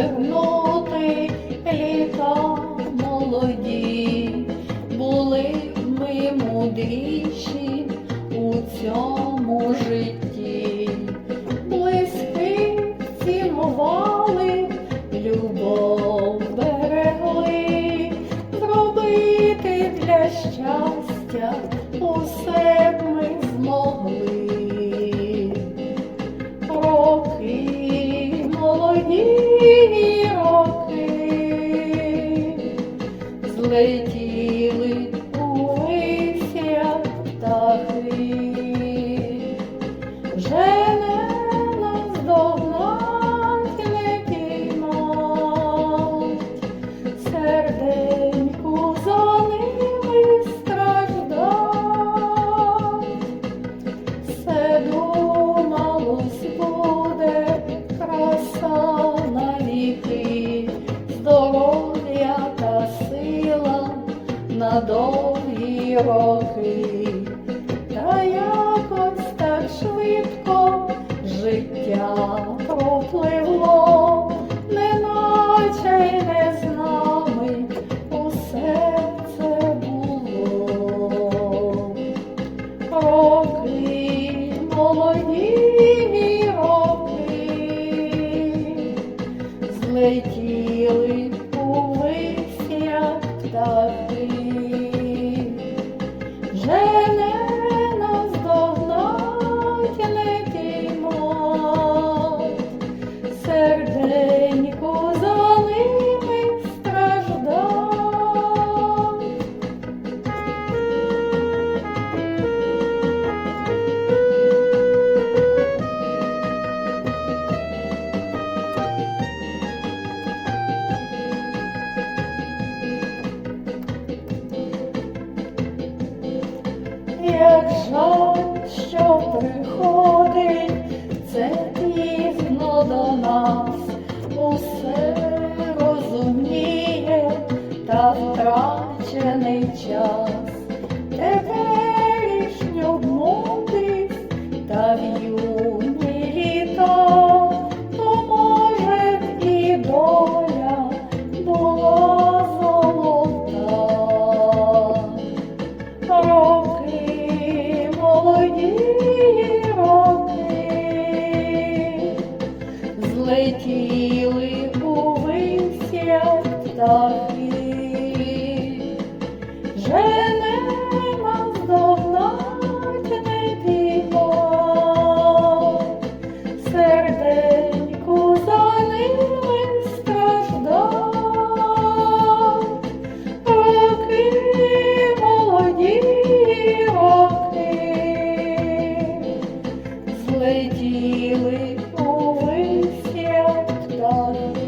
повернути літа молоді, були ми мудріші у цьому житті, злетіли увесь як птахи, вже на довгі роки. Та якось так швидко життя пропливло, неначе й не з нами усе це було. Роки, молоді роки, злетіли вже не наздогнать, не піймать, Як що приходить, це птахи, жене нам здогнать не серденьку за ними страждав, роки молоді роки злетіли у висі птахи.